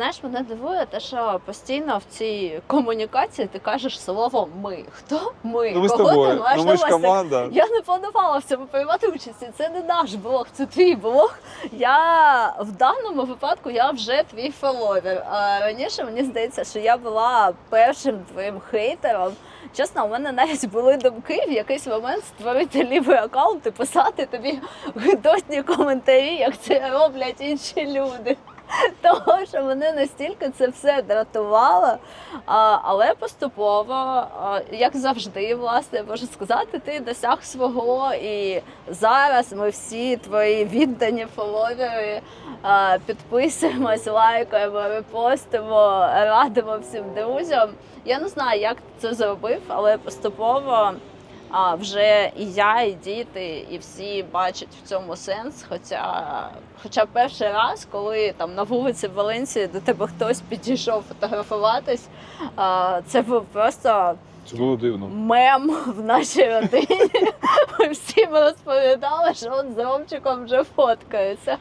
Знаєш, мене дивує те, що постійно в цій комунікації ти кажеш слово ми. Хто ми? Ну ми з тобою. ти маєш Ну ми ж команда. Я не планувала в цьому приймати участь. Це не наш блог, це твій блог. Я в даному випадку я вже твій фоловер. А раніше мені здається, що я була першим твоїм хейтером. Чесно, у мене навіть були думки в якийсь момент створити лівий аккаунт і писати тобі гидотні коментарі, як це роблять інші люди. Того, що мене настільки це все дратувало. Але поступово, як завжди, власне, можу сказати, ти досяг свого. І зараз ми всі твої віддані фоловери підписуємось, лайкаємо, репостимо, радимо всім друзям. Я не знаю, як це зробив, але поступово. А вже і я, і діти, і всі бачать в цьому сенс. Хоча, хоча перший раз, коли там на вулиці Валенції до тебе хтось підійшов фотографуватись, а, це був просто Це було дивно. мем в нашій родині. Ми всім розповідали, що от з Ромчиком вже фоткаються.